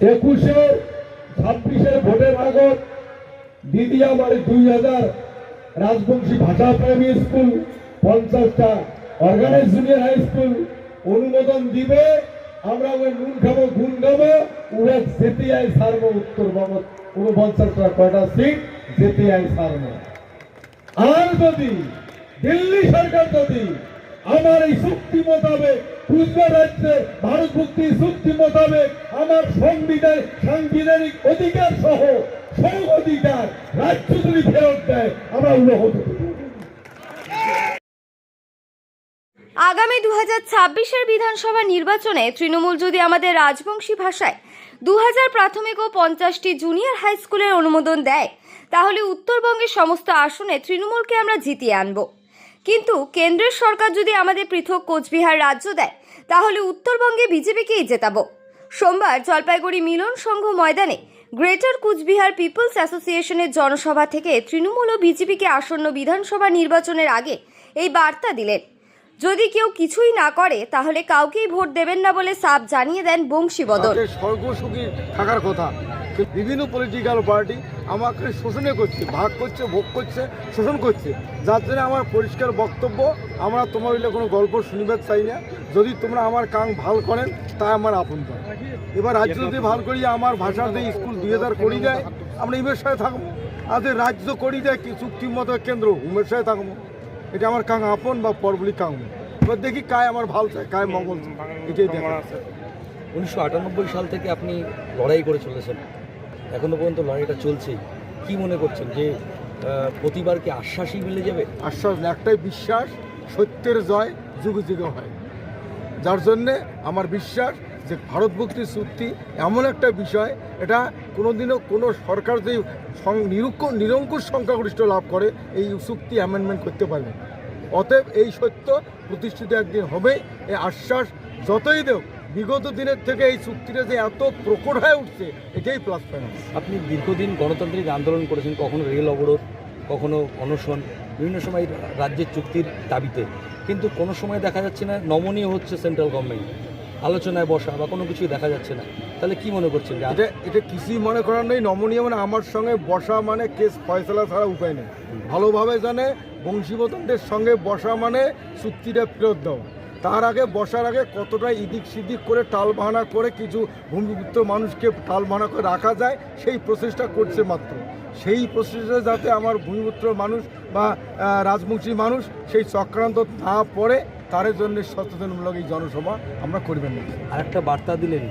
একুশে ছাব্বিশের ভোটের আগত দিদি আমার দুই হাজার রাজবংশী ভাষা প্রেমী স্কুল, পঞ্চাশটা অর্গানাইজ জুনিয়র হাই স্কুল অনুমোদন দিবে। আমরা ওই নুন খাব গুণ খাব ওরা যেতে আই সারবো উত্তরবঙ্গ উনপঞ্চাশটা কয়টা সিট যেতে আই সারবো। আর যদি দিল্লি সরকার যদি আমার এই চুক্তি মোতাবেক গুজরাট রাজ্যে ভারত মুক্তি চুক্তি মোতাবেক আমার সংবিধান, সাংবিধানিক অধিকার সহ সব অধিকার রাজ্য যদি ফেরত দেয় আমরা উন্নত আগামী দু হাজার ছাব্বিশের বিধানসভা নির্বাচনে তৃণমূল যদি আমাদের রাজবংশী ভাষায় দু হাজার প্রাথমিক ও পঞ্চাশটি জুনিয়র হাই স্কুলের অনুমোদন দেয়, তাহলে উত্তরবঙ্গের সমস্ত আসনে তৃণমূলকে আমরা জিতিয়ে আনব। কিন্তু কেন্দ্রের সরকার যদি আমাদের পৃথক কোচবিহার রাজ্য দেয়, তাহলে উত্তরবঙ্গে বিজেপিকেই জেতাবো? সোমবার জলপাইগুড়ি মিলন সংঘ ময়দানে গ্রেটার কুচবিহার পিপলস অ্যাসোসিয়েশনের জনসভা থেকে তৃণমূল ও বিজেপিকে আসন্ন বিধানসভা নির্বাচনের আগে এই বার্তা দিলেন। যদি কেউ কিছুই না করে, তাহলে কাউকেই ভোট দেবেন না বলে সাপ জানিয়ে দেন তাকে স্বর্গসুখী থাকার কথা। বিভিন্ন পলিটিক্যাল পার্টি আমাকে শোষণে করছে, ভাগ করছে, ভোগ করছে, শোষণ করছে। যার জন্য আমার পরিষ্কার বক্তব্য, আমরা তোমার হইলে কোনো গল্প শুনিবার চাই না। যদি তোমরা আমার কাং ভালো করেন, তা আমার আপন পান এবার রাজ্য যদি ভালো করি, আমার দিয়ে স্কুল দুই হাজার করি দেয়, আমরা ইমের সাথে থাকব। আর যদি রাজ্য করি দেয়, কি চুক্তি মতো কেন্দ্র উমের সাথে থাকব। এটা আমার কাং আপন বা পরবলি কাং এবার দেখি কায় আমার ভালো চায়, কায় মঙ্গল এটাই দেখা। উনিশশো আটানব্বই সাল থেকে আপনি লড়াই করে চলেছেন। এখনও পর্যন্ত লড়াইটা চলছেই কি মনে করছেন যে প্রতিবার কি আশ্বাসই মিলে যাবে? আশ্বাস একটাই বিশ্বাস, সত্যের জয় যুগে যুগে হয়। যার জন্যে আমার বিশ্বাস যে ভারত মুক্তি চুক্তি এমন একটা বিষয়, এটা কোনোদিনও কোনো সরকার সং- নিরুক্ষ নিরঙ্কুশ সংখ্যাগরিষ্ঠ লাভ করে, এই চুক্তি অ্যামেন্ডমেন্ট করতে পারবে অতএব এই সত্য প্রতিষ্ঠিত একদিন হবে এই আশ্বাস যতই দেও বিগত দিনের থেকে এই চুক্তিটা যে এত প্রকট হয়ে উঠছে এটাই প্লাস পয়েন্ট আপনি দীর্ঘদিন গণতান্ত্রিক আন্দোলন করেছেন কখনো রেল অবরোধ কখনো অনশন বিভিন্ন সময় রাজ্যের চুক্তির দাবিতে। কিন্তু কোনো সময় দেখা যাচ্ছে না নমনীয় হচ্ছে সেন্ট্রাল গভর্নমেন্ট আলোচনায় বসা বা কোনো কিছুই দেখা যাচ্ছে না। তাহলে কি মনে করছেন? যে এটা এটা কিছুই মনে করার নেই নমনীয় মানে আমার সঙ্গে বসা মানে কেস ফয়সলা ছাড়া উপায় নেই। ভালোভাবে জানে বংশীবতনদের সঙ্গে বসা মানে চুক্তিটা ফেরত দেওয়া। তার আগে বসার আগে কতটা ইদিক সিদিক করে টাল বাহানা করে কিছু ভূমিপুত্র মানুষকে টাল বাহানা করে রাখা যায়, সেই প্রচেষ্টা করছে মাত্র। সেই প্রচেষ্টা যাতে আমার ভূমিপুত্র মানুষ বা রাজমুখী মানুষ সেই চক্রান্ত না পড়ে, তার জন্য সচেতনমূলক এই জনসভা আমরা করবেন না। আর একটা বার্তা দিলেন।